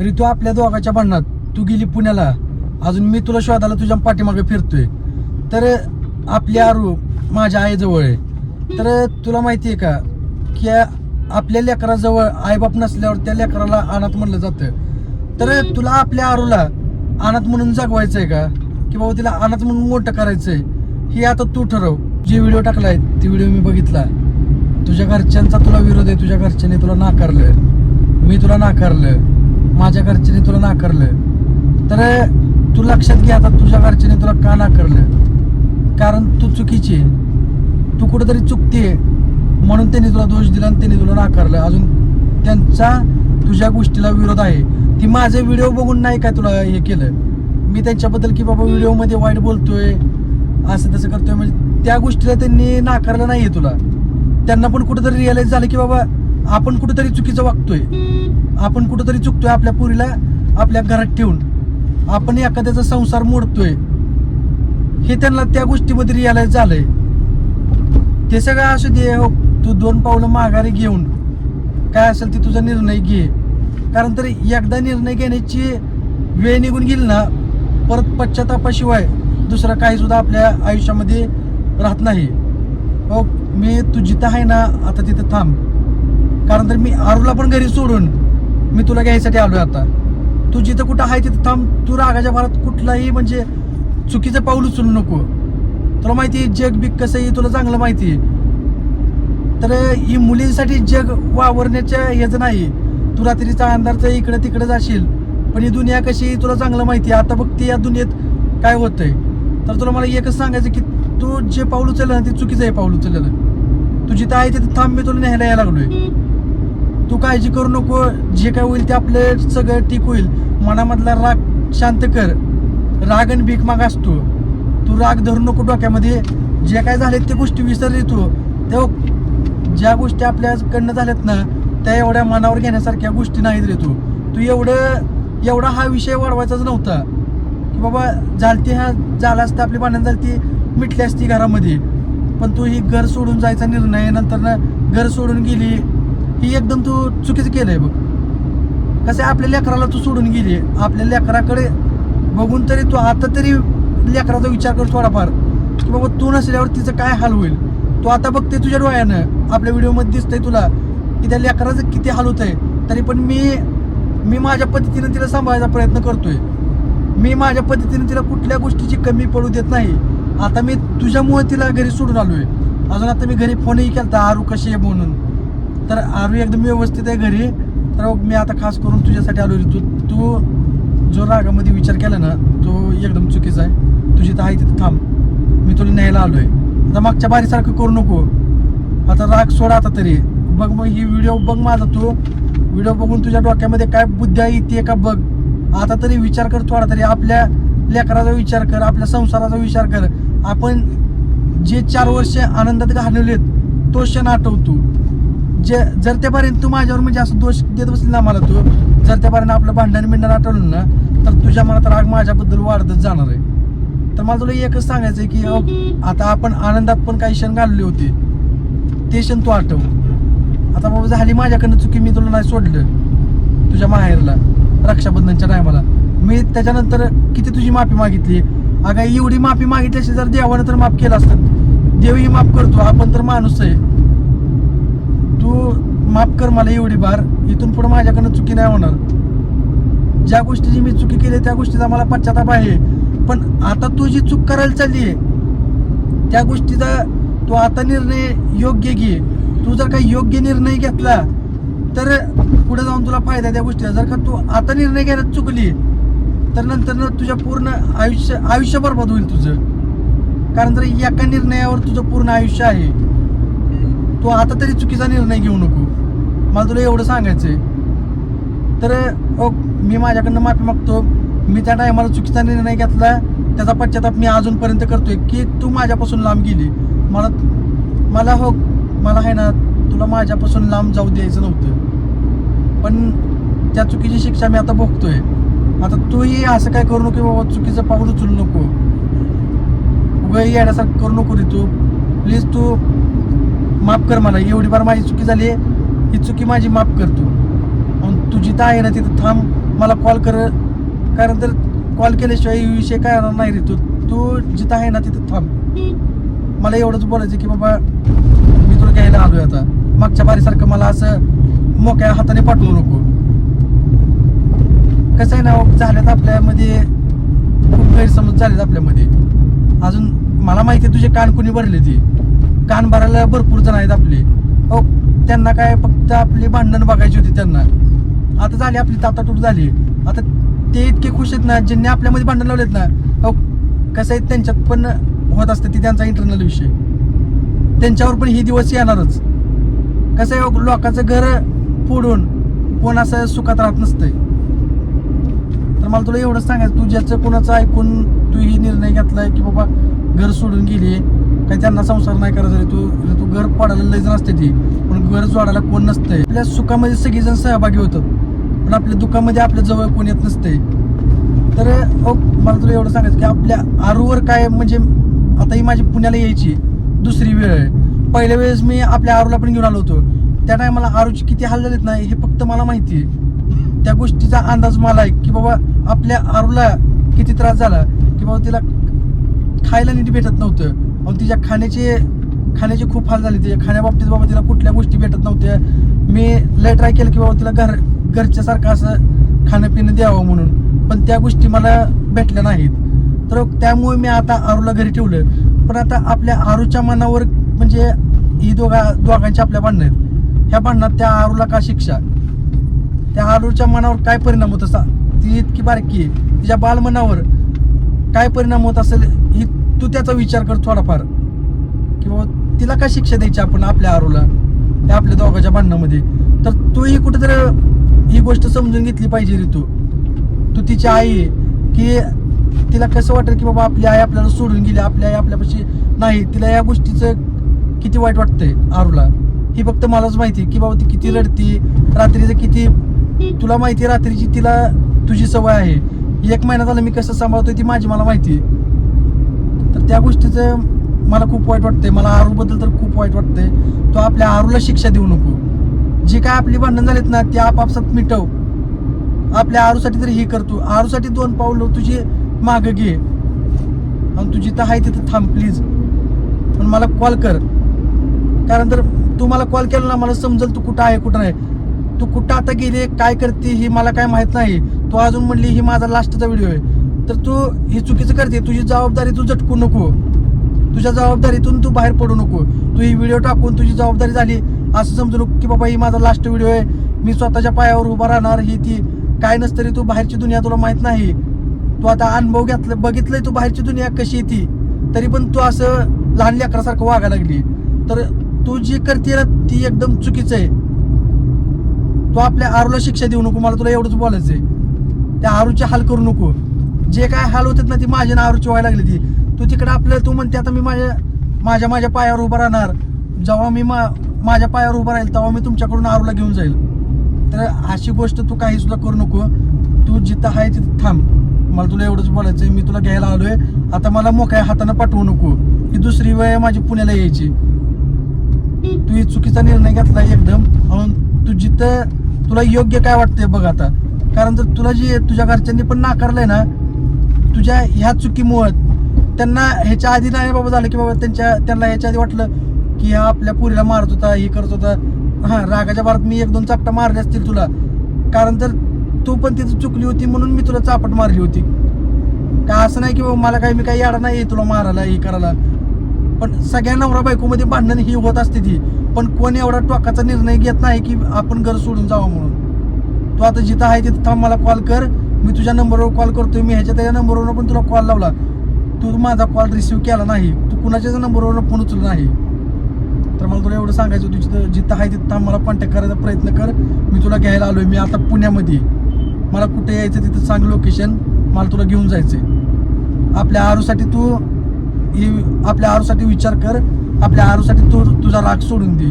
रितू आपल्या दोघाच्या भांडणात. तू गेली पुण्याला. अजून मी तुला शोधायला तुझ्या पाठीमागे फिरतोय. तर आपली आरू माझ्या आईजवळ आहे. तर तुला माहिती आहे का की आपल्या लेकराजवळ आईबाप नसल्यावर त्या लेकराला अनाथ म्हणलं जातं. तर तुला आपल्या आरूला अनाथ म्हणून जगवायचं आहे का? की बाबा तिला अनाथ म्हणून मोठं करायचंय? हे आता तू ठरव. जे व्हिडिओ टाकलाय ते व्हिडिओ मी बघितला. तुझ्या घरच्यांचा तुला विरोध आहे. तुझ्या घरच्यांनी तुला नाकारलं. मी तुला नाकारलं. माझ्या घरच्यांनी तुला नाकारलं. तर तू लक्षात घे आता तुझ्या घरच्यांनी तुला का नाकारलं? कारण तू चुकीची आहे. तू कुठेतरी चुकते म्हणून त्यांनी तुला दोष दिला आणि त्यांनी तुला नाकारलं. अजून त्यांचा तुझ्या गोष्टीला विरोध आहे. ती माझे व्हिडिओ बघून नाही काय तुला हे केलं? मी त्यांच्याबद्दल की बाबा व्हिडिओमध्ये वाईट बोलतोय असं तसं करतोय म्हणजे त्या गोष्टीला त्यांनी नाकारलं नाही आहे तुला. त्यांना पण कुठेतरी रिअलाईज झालं की बाबा आपण कुठेतरी चुकीचं वागतोय. आपण कुठेतरी चुकतोय आपल्या पुरीला आपल्या घरात ठेवून. आपण एखाद्याचा संसार मोडतोय. हे त्यांना त्या गोष्टीमध्ये रिअलाइज झालंय. ते सगळं असू दे हो तू दोन पावलं माघारी घेऊन. काय असेल ते तुझा निर्णय घे. कारण तर एकदा निर्णय घेण्याची वेळ निघून गेली ना परत पश्चातापाशिवाय दुसरं काही सुद्धा आपल्या आयुष्यामध्ये राहत नाही. हो मी तू जिथं आहे ना आता तिथं थांब. कारण तर मी आरूला पण घरी सोडून मी तुला घ्यायसाठी आलोय आता. तू जिथं कुठं आहे तिथं थांब. तू रागाच्या भारत कुठलाही म्हणजे चुकीचं पाऊल उचलू नको. तुला माहिती आहे जग बिग कसं आहे तुला चांगलं माहिती आहे. तर ही मुलींसाठी जग वावरण्याच्या हेच नाही. तू रात्रीचा अंधारचं इकडे तिकडे जाशील. पण ही दुनिया कशी तुला चांगलं माहिती आहे. आता बघते या दुनियेत काय होतंय. तर तुला मला एकच सांगायचं की तू जे पाऊल उचललं ना ते चुकीचं आहे पाऊल उचललेलं. तू जिथं आहे तिथं थांब मी तुला न्यायला यायला लागलोय. तू काळजी करू नको जे काय होईल ते आपलं सगळं ठीक होईल. मनामधला राग शांत कर. राग आणि भीक माग असतो तू राग धरू नको डोक्यामध्ये. जे काय झाले ते गोष्टी विसरली तू. तेव्हा ज्या गोष्टी आपल्याकडनं झाल्यात ना त्या एवढ्या मनावर घेण्यासारख्या गोष्टी नाहीत रे तू. तू एवढं एवढा हा विषय वाढवायचाच नव्हता. की बाबा झालती हा झाला असता आपली भांडण झालती मिटली असती घरामध्ये. पण तू ही घर सोडून जायचा निर्णय नंतर ना घर सोडून गेली ही एकदम तू चुकीचं केलं आहे बघ. कसं आहे आपल्या लेकराला तू सोडून गेली. आपल्या लेकराकडे बघून तरी तू आता तरी लेकराचा विचार कर थोडाफार. की बाबा तू नसल्यावर तिचं काय हाल होईल? तू आता बघते तुझ्या डोळ्यानं. आपल्या व्हिडिओमध्ये दिसतंय तुला की त्या लेकराचं किती हाल होत आहे तरी पण मी मी माझ्या पद्धतीनं तिला सांभाळायचा प्रयत्न करतोय. मी माझ्या पद्धतीने तिला कुठल्या गोष्टीची कमी पडू देत नाही. आता मी तुझ्यामुळे तिला घरी सोडून आलोय. अजून आता मी घरी फोनही केला आरू कशी आहे म्हणून. तर आरू एकदम व्यवस्थित आहे घरी. तर मी आता खास करून तुझ्यासाठी आलो तू तू जो रागामध्ये विचार केला ना तो एकदम चुकीचा आहे. तुझी तर आहे तिथं थांब. मी तुला न्यायला आलो आहे आता मागच्या बारीसारखं करू नको. आता राग सोड आता तरी. बघ मग ही व्हिडिओ बघ माझा तू. व्हिडिओ बघून तुझ्या डोक्यामध्ये काय बुद्ध्या येते का बघ. आता तरी विचार कर थोडा तरी. आपल्या लेकराचा विचार कर आपल्या संसाराचा विचार कर. आपण जे चार वर्ष आनंदात घालवलेत तो क्षण आठवतो जे जर त्यापर्यंत तू माझ्यावर म्हणजे असं दोष देत बसली ना मला तू जर त्यापर्यंत आपलं भांडण बिंडण आठवलं ना तर तुझ्या मनात राग माझ्याबद्दल वाढतच जाणार आहे. तर मला तुला एकच सांगायचं आहे की अहो, आता आपण आनंदात पण काही क्षण घालले होते. ते क्षण तू आठव. आता बाबा झाली माझ्याकडनं चुकी मी तुला नाही सोडलं. तुझ्या माहेरला रक्षाबंधनच्या टायमाला. मी त्याच्यानंतर किती तुझी माफी मागितली? अगं एवढी माफी मागितली अशी जर देवानं तर माफ केलं असतं. देवही माफ करतो आपण तर माणूस आहे. माफ कर मला एवढी बार. इथून पुढे माझ्याकडनं चुकी नाही होणार. ज्या गोष्टीची मी चुकी केली त्या गोष्टीचा मला पश्चाताप आहे. पण आता तू जी चूक करायला चालली आहे त्या गोष्टीचा तू आता निर्णय योग्य घे. तू जर काही योग्य निर्णय घेतला तर पुढे जाऊन तुला फायदा त्या गोष्टीचा. जर का तू आता निर्णय घ्यायला चुकली तर नंतर ना तुझ्या पूर्ण आयुष्य आयुष्य बरबाद होईल तुझं. कारण जर एका निर्णयावर तुझं पूर्ण आयुष्य आहे तू आता तरी चुकीचा निर्णय घेऊ नको. मला तुला एवढं सांगायचंय. तर ओ मी माझ्याकडनं माफी मागतो. मी त्या टायमाला चुकीचा निर्णय घेतला. त्याचा पश्चाताप मी अजूनपर्यंत करतोय की तू माझ्यापासून लांब गेली. मला मला हो मला आहे ना तुला माझ्यापासून लांब जाऊ द्यायचं नव्हतं. पण त्या चुकीची शिक्षा मी आता भोगतोय. आता तूही असं काय करू नको बाबा चुकीचं पाऊल उचलू नको. उगाही येण्यासारखं करू नको रे तू. प्लीज तू माफ कर मला. एवढी बार माझी चुकी झाली ही चुकी माझी माफ करतो. तू तू जिथं आहे ना तिथं थांब. मला कॉल कर. कारण तर कॉल केल्याशिवाय विषय काय होणार नाही रे. तू तू जिथं आहे ना तिथं थांब. मला एवढंच बोलायचं की बाबा मी तुला घ्यायला आलोय आता. मागच्या बारीसारखं मला असं मोक्या हाताने पाठवू नको. कसं आहे ना हो, झाल्यात आपल्यामध्ये खूप गैरसमज झालेत आपल्यामध्ये. अजून मला माहिती आहे तुझे कान कुणी भरले ते? कान भरायला भरपूर जण आहेत आपले. हो त्यांना काय फक्त आपली भांडण बघायची होती त्यांना. आता झाली आपली तातातूट झाली. आता ते इतके खुश आहेत ना ज्यांनी आपल्यामध्ये भांडण लावलेत ना अहो कसं आहे त्यांच्यात पण होत असतं ते त्यांचा इंटरनल विषय. त्यांच्यावर पण हे दिवस येणारच. कसं आहे लोकांचं घर फोडून कोण असं सुखात राहत नसतंय. तर मला तुला एवढंच सांगायचं तू ज्याचं कोणाचं ऐकून तू ही निर्णय घेतलाय की बाबा घर सोडून गेली काही त्यांना संसार नाही करायचा तू तू घर पडायला लय जण असते ती. पण घर जोडायला कोण नसतंय आपल्या सुखामध्ये सगळेजण सहभागी होतात. पण आपल्या दुःखामध्ये आपल्या जवळ कोण येत नसते. तर अहो, मला तुला एवढं सांगायचं की आपल्या आरूवर काय म्हणजे आता ही माझी पुण्याला यायची दुसरी वेळ आहे. पहिल्या वेळेस मी आपल्या आरूला पण घेऊन आलो होतो. त्या टायमाला आरूची किती हाल झालेत नाही हे फक्त मला माहिती आहे. त्या गोष्टीचा अंदाज मला आहे की बाबा आपल्या आरूला किती त्रास झाला की बाबा तिला खायला नीट भेटत नव्हतं. मग तिच्या खाण्याचे खाण्याची खूप हाल झाली. तिच्या खाण्याबाबतीत बाबा तिला कुठल्या गोष्टी भेटत नव्हत्या. मी लय ट्राय केलं की बाबा तिला घर घरच्यासारखं असं खाणं पिणं द्यावं म्हणून. पण त्या गोष्टी मला भेटल्या नाहीत. तर त्यामुळे मी आता आरूला घरी ठेवलं. पण आता आपल्या आरूच्या मनावर म्हणजे ही दोघा दोघांची आपल्या भांडणं आहेत. ह्या भांडणात त्या आरूला का शिक्षा? त्या आरूच्या मनावर काय परिणाम होत असा? ती इतकी बारकी आहे. तिच्या बालमनावर काय परिणाम होत असेल तू त्याचा विचार कर थोडाफार. की बाबा तिला काय शिक्षा द्यायची आपण आपल्या आरूला? त्या आपल्या दोघांच्या भांडणामध्ये. तर तूही कुठेतरी ही गोष्ट समजून घेतली पाहिजे रे तू. तू तिची आई आहे की तिला कसं वाटेल की बाबा आपली आई आपल्याला सोडून गेली आपली आई आपल्यापाशी नाही. तिला या गोष्टीचं किती वाईट वाटतंय आरूला? ही फक्त मलाच माहिती आहे की बाबा ती किती रडती रात्रीचं किती तुला माहिती आहे रात्रीची तिला तुझी सवय आहे. एक महिना झाला मी कसं सांभाळतोय ती माझी मला माहिती आहे. तर त्या गोष्टीचं मला खूप वाईट वाटतंय. मला आरूबद्दल तर खूप वाईट वाटतंय. तो आपल्या आरूला शिक्षा देऊ नको. जी काय आपली भांडण झालीत ना ती आपापसात मिटव. आपल्या आरूसाठी तरी हे करतो आरूसाठी दोन पाऊल तुझी मागं घे. आणि तुझी तर आहे तिथं थांब प्लीज पण मला कॉल कर. कारण तर तू मला कॉल केला ना मला समजेल तू कुठं आहे कुठं नाही. तू कुठं आता गेली काय करते हे मला काय माहीत नाही. तू अजून म्हणली ही माझा लास्टचा व्हिडिओ आहे. तर तू ही चुकीचं करते. तुझी जबाबदारी तू झटकू नको. तुझ्या जबाबदारीतून तू बाहेर पडू नको. तू ही व्हिडिओ टाकून तुझी जबाबदारी झाली. असं समजू नको की बाबा ही माझा लास्ट व्हिडिओ आहे. मी स्वतःच्या पायावर उभा राहणार. ही ती काय नसतं तरी तू बाहेरची दुनिया तुला माहीत नाही. तू आता अनुभव घेतलं बघितलंय तू बाहेरची दुनिया कशी आहे ती. तरी पण तू असं लहान लेकरासारखं वागायला लागली. तर तू जी करते ना ती एकदम चुकीचं आहे. तू आपल्या आरूला शिक्षा देऊ नको. मला तुला एवढंच बोलायचंय. त्या आरूची हाल करू नको. जे काय हाल होतात ना ती माझ्या ना आरूची व्हायला लागली ती. तू तिकडे आपलं तू म्हणते आता मी माझ्या माझ्या माझ्या पायावर उभा राहणार. जेव्हा मी मा माझ्या पायावर उभा राहील तेव्हा मी तुमच्याकडून आरूला घेऊन जाईल. तर अशी गोष्ट तू काही सुद्धा करू नको. तू जिथं आहे तिथं थांब. मला तुला एवढंच बोलायचंय मी तुला घ्यायला आलोय. आता मला मोकळ्या हाताने पाठवू नको. ही दुसरी वेळ माझी पुण्याला यायची. तू ही चुकीचा निर्णय घेतला एकदम. म्हणून तू जिथं तुला योग्य काय वाटतंय बघ आता. कारण तर तुला जी तुझ्या घरच्यांनी पण नाकारलंय ना तुझ्या ह्या चुकीमुळं त्यांना ह्याच्या आधी नाही बाबा झालं की बाबा त्यांच्या त्यांना ह्याच्या आधी वाटलं की हा आपल्या पुरीला मारत होता हे करत होता. हा रागाच्या भारत मी एक दोन चापटा मारले असतील तुला. कारण तर तू पण तिथं चुकली होती म्हणून मी तुला चापट मारली होती. का असं नाही की बाबा मला काही मी काही याडा नाही तुला मारायला हे करायला. पण सगळ्या नवरा बायकोमध्ये भांडण ही होत असते ती. पण कोण एवढा टोकाचा निर्णय घेत नाही की आपण घर सोडून जावं म्हणून. तू आता जिथं आहे तिथं थांब मला कॉल कर. मी तुझ्या नंबरवर कॉल करतोय मी ह्याच्या त्याच्या नंबरवर पण तुला कॉल लावला. तू माझा कॉल रिसिव्ह केला नाही. तू कुणाच्याच नंबरवर फोन उचलला नाही. तर मला तुला एवढं सांगायचं होतं जिथं जिथं आहे तिथं मला कॉन्टॅक्ट करायचा प्रयत्न कर. मी तुला घ्यायला आलोय. मी आता पुण्यामध्ये. मला कुठे यायचं तिथं सांग लोकेशन मला तुला घेऊन जायचंय. आपल्या आरूसाठी तू आपल्या आरूसाठी विचार कर. आपल्या आरूसाठी तू तुझा राग सोडून दे.